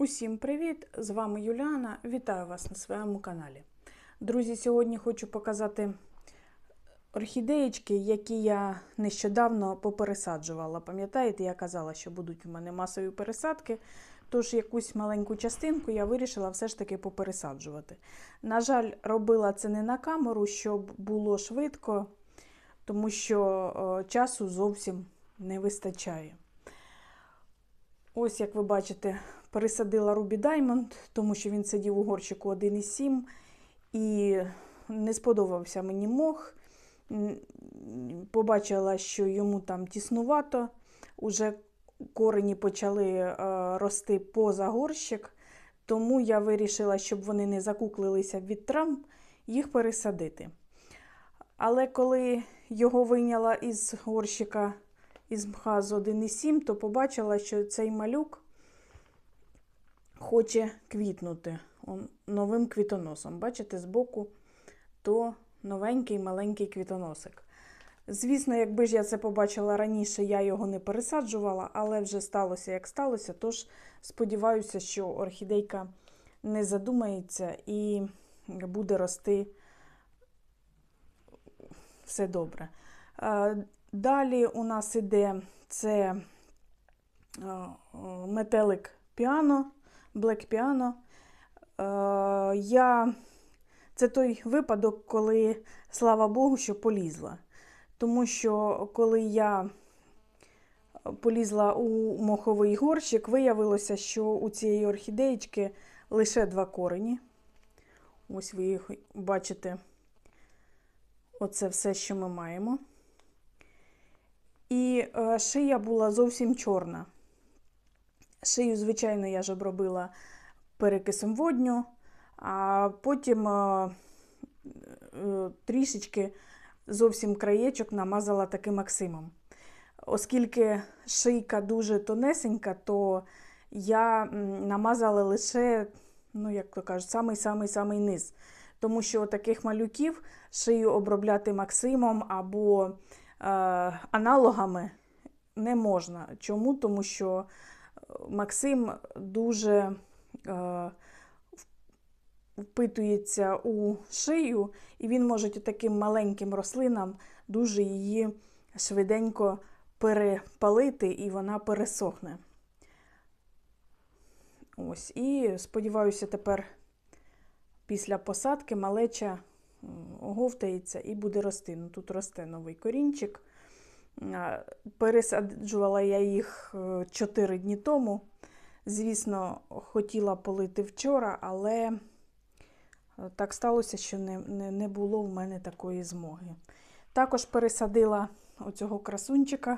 Усім привіт! З вами Юліана. Вітаю вас на своєму каналі. Друзі, сьогодні хочу показати орхідеєчки, які я нещодавно попересаджувала. Пам'ятаєте, я казала, що будуть у мене масові пересадки, тож якусь маленьку частинку я вирішила все ж таки попересаджувати. На жаль, робила це не на камеру, щоб було швидко, тому що часу зовсім не вистачає. Ось, як ви бачите, пересадила Рубі Даймонд, тому що він сидів у горщику 1,7 і не сподобався мені мох. Побачила, що йому там тіснувато, уже корені почали е, рости поза горщик, тому я вирішила, щоб вони не закуклилися від травм, їх пересадити. Але коли його вийняла із горщика із мха з 1,7, то побачила, що цей малюк хоче квітнути новим квітоносом. Бачите, збоку то новенький маленький квітоносик. Звісно, якби ж я це побачила раніше, я його не пересаджувала, але вже сталося, як сталося. Тож сподіваюся, що орхідейка не задумається і буде рости все добре. Е, Далі у нас іде це е, метелик піано, Black Piano. Е, Я... Це той випадок, коли, слава Богу, що полізла. Тому що коли я полізла у моховий горщик, виявилося, що у цієї орхідеєчки лише два корені. Ось ви їх бачите, оце все, що ми маємо. І е, шия була зовсім чорна. Шию, звичайно, я ж обробила перекисом водню, а потім е, е, трішечки зовсім краєчок намазала таким Максимом. Оскільки шийка дуже тонесенька, то я намазала лише, ну, як то кажуть, самий-самий-самий низ. Тому що таких малюків шию обробляти Максимом або е, аналогами не можна. Чому? Тому що Максим дуже е, впитується у шию, і він може таким маленьким рослинам дуже її швиденько перепалити, і вона пересохне. Ось, І сподіваюся, тепер після посадки малеча оговтається і буде рости. Ну, Тут росте новий корінчик. Пересаджувала я їх 4 дні тому. Звісно, хотіла полити вчора, але так сталося, що не, не, було в мене такої змоги. Також пересадила оцього красунчика.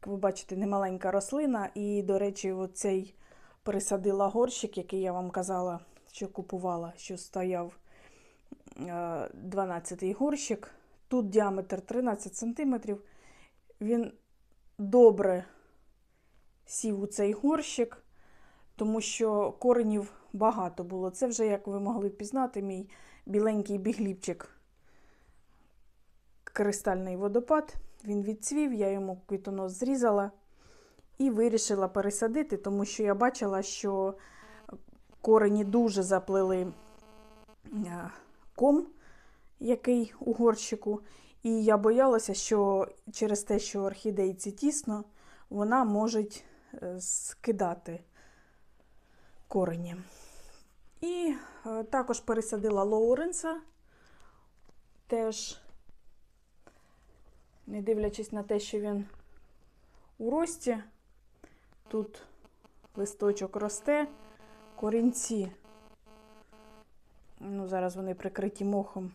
Як ви бачите, немаленька рослина. І, до речі, оцей пересадила горщик, який я вам казала, що купувала, що стояв 12-й горщик. Тут діаметр 13 см. Він добре сів у цей горщик, тому що коренів багато було. Це вже, як ви могли пізнати, мій біленький бігліпчик. Кристальний водопад. Він відцвів, я йому квітонос зрізала і вирішила пересадити, тому що я бачила, що корені дуже заплели ком, який у горщику. І я боялася, що через те, що орхідейці тісно, вона може скидати корені. І е, також пересадила Лоуренса, теж, не дивлячись на те, що він у рості, тут листочок росте, корінці, ну, зараз вони прикриті мохом.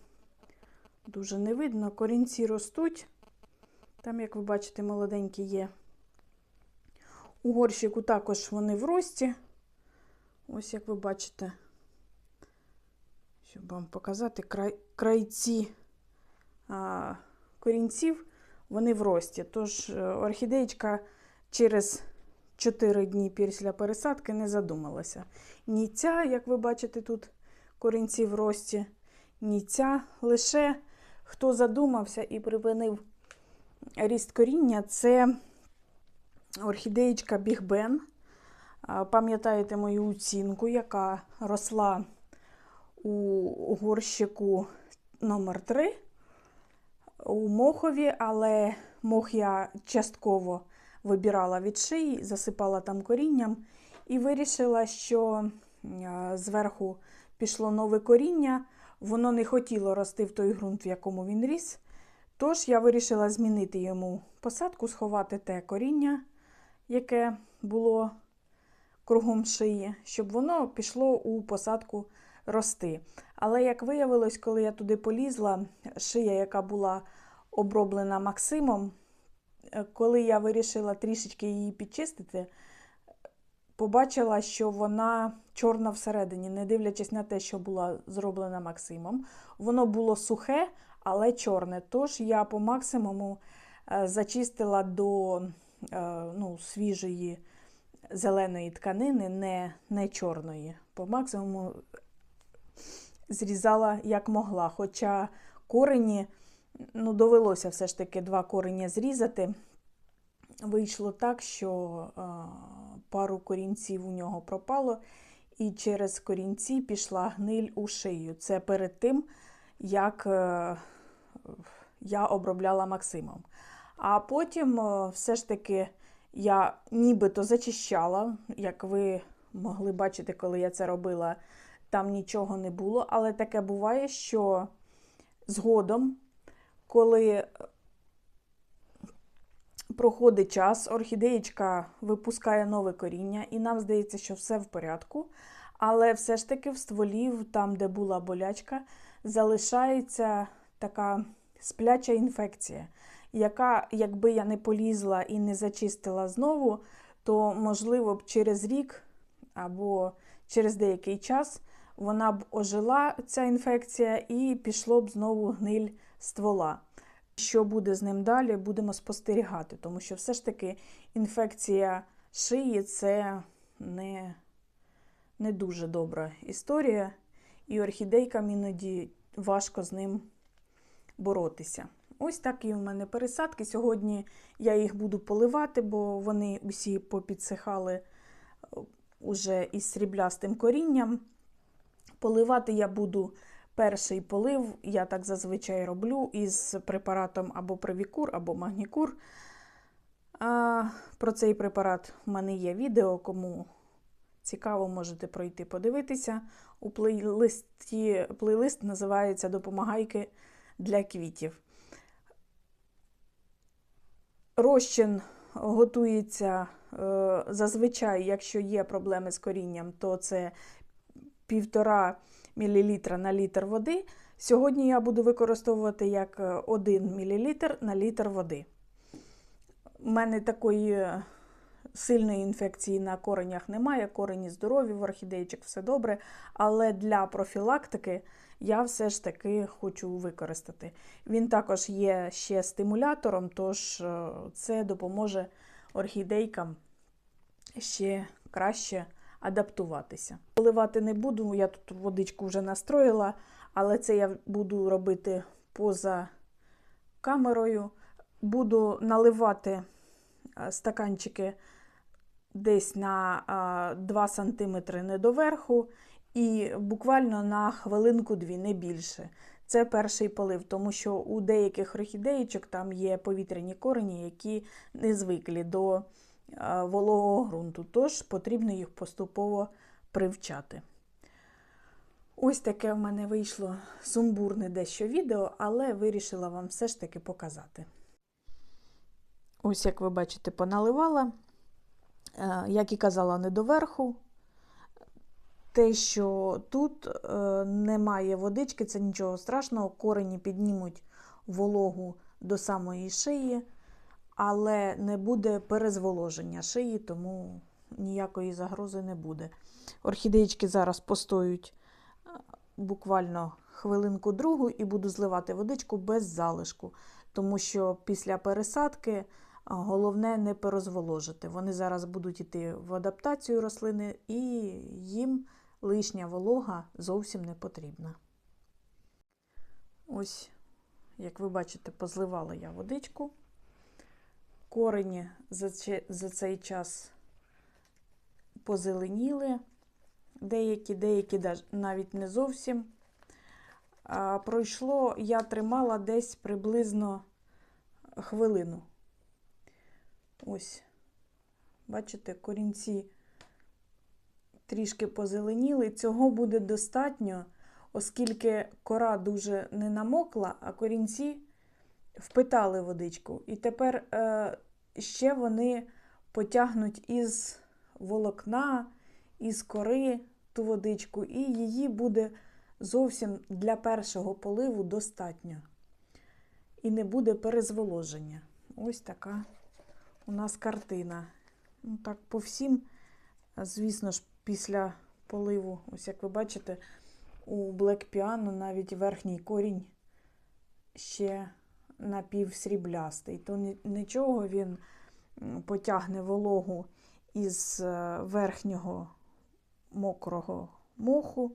Дуже не видно, корінці ростуть. Там, як ви бачите, молоденькі є. У горщику також вони в рості. Ось, як ви бачите, щоб вам показати, край, крайці а, корінців, вони в рості. Тож е, орхідеєчка через 4 дні після пересадки не задумалася. Ні ця, як ви бачите, тут корінці в рості, ні ця лише хто задумався і припинив ріст коріння, це орхідеєчка Біг Бен. Пам'ятаєте мою оцінку, яка росла у горщику номер 3 у мохові, але мох я частково вибирала від шиї, засипала там корінням і вирішила, що зверху пішло нове коріння, воно не хотіло рости в той ґрунт, в якому він ріс. Тож я вирішила змінити йому посадку, сховати те коріння, яке було кругом шиї, щоб воно пішло у посадку рости. Але, як виявилось, коли я туди полізла, шия, яка була оброблена Максимом, е, коли я вирішила трішечки її підчистити, побачила, що вона чорна всередині, не дивлячись на те, що була зроблена Максимом. Воно було сухе, але чорне. Тож я по максимуму е, зачистила до е, ну, свіжої зеленої тканини, не, не чорної. По максимуму зрізала як могла. Хоча корені, ну, довелося все ж таки два корені зрізати. Вийшло так, що е, пару корінців у нього пропало, і через корінці пішла гниль у шию. Це перед тим, як е, я обробляла Максимом. А потім е, все ж таки я нібито зачищала, як ви могли бачити, коли я це робила, там нічого не було. Але таке буває, що згодом, коли проходить час, орхідеєчка випускає нове коріння, і нам здається, що все в порядку. Але все ж таки в стволі, там, де була болячка, залишається така спляча інфекція, яка, якби я не полізла і не зачистила знову, то, можливо, б через рік або через деякий час вона б ожила, ця інфекція, і пішло б знову гниль ствола. Що буде з ним далі, будемо спостерігати, тому що все ж таки інфекція шиї це не, не дуже добра історія, і орхідейкам іноді важко з ним боротися. Ось такі у мене пересадки. Сьогодні я їх буду поливати, бо вони усі попідсихали уже із сріблястим корінням. Поливати я буду перший полив, я так зазвичай роблю із препаратом або Привікур, або Магнікур. А, Про цей препарат в мене є відео, кому цікаво, можете пройти подивитися. У плейлисті, плейлист називається Допомагайки для квітів. Розчин готується е, зазвичай, якщо є проблеми з корінням, то це 1,5 мл на літр води. Сьогодні я буду використовувати як 1 мл на літр води. У мене такої сильної інфекції на коренях немає, корені здорові, в орхідейчик все добре. Але для профілактики я все ж таки хочу використати. Він також є ще стимулятором, тож це допоможе орхідейкам ще краще адаптуватися. Поливати не буду, я тут водичку вже настроїла, але це я буду робити поза камерою. Буду наливати стаканчики десь на 2 см не доверху, і буквально на хвилинку-дві, не більше. Це перший полив, тому що у деяких орхідеїчок там є повітряні корені, які не звиклі до вологого ґрунту, тож потрібно їх поступово привчати. Ось таке в мене вийшло сумбурне дещо відео, але вирішила вам все ж таки показати. Ось, як ви бачите, поналивала, як і казала, не доверху. Те, що тут е, немає водички, це нічого страшного, корені піднімуть вологу до самої шиї але не буде перезволоження шиї, тому ніякої загрози не буде. Орхідеєчки зараз постоють е, буквально хвилинку другу і буду зливати водичку без залишку, тому що після пересадки е, головне не перезволожити. Вони зараз будуть йти в адаптацію рослини, і їм лишня волога зовсім не потрібна. Ось, як ви бачите, позливала я водичку корені за цей час позеленіли, деякі, деякі навіть не зовсім. А, пройшло, я тримала десь приблизно хвилину. Ось, бачите, корінці трішки позеленіли. Цього буде достатньо, оскільки кора дуже не намокла, а корінці впитали водичку. І тепер е, ще вони потягнуть із волокна, із кори ту водичку, і її буде зовсім для першого поливу достатньо. І не буде перезволоження. Ось така у нас картина. Ну, так, по всім, звісно ж, після поливу, ось як ви бачите, у Black Piano навіть верхній корінь ще напівсріблястий. То нічого він потягне вологу із е, верхнього мокрого моху,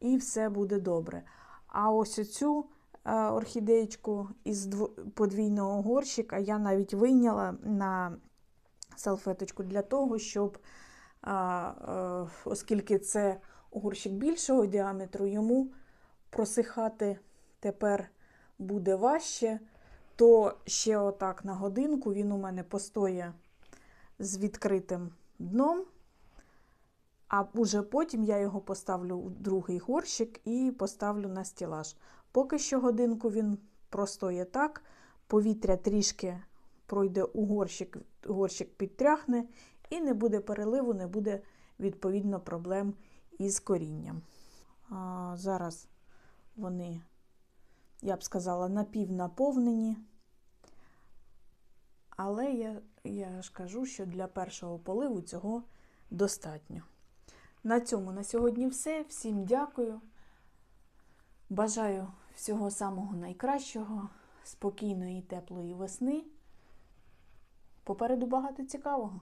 і все буде добре. А ось оцю е, орхідеєчку із подвійного горщика я навіть вийняла на салфеточку для того, щоб, е, оскільки це горщик більшого діаметру, йому просихати тепер буде важче, то ще отак на годинку він у мене постоє з відкритим дном. А уже потім я його поставлю у другий горщик і поставлю на стілаж. Поки що годинку він простоє так, повітря трішки пройде у горщик, горщик підтряхне, і не буде переливу, не буде відповідно проблем із корінням. А, зараз вони, я б сказала, напівнаповнені. Але я, я ж кажу, що для першого поливу цього достатньо. На цьому на сьогодні все. Всім дякую. Бажаю всього самого найкращого, спокійної і теплої весни. Попереду багато цікавого.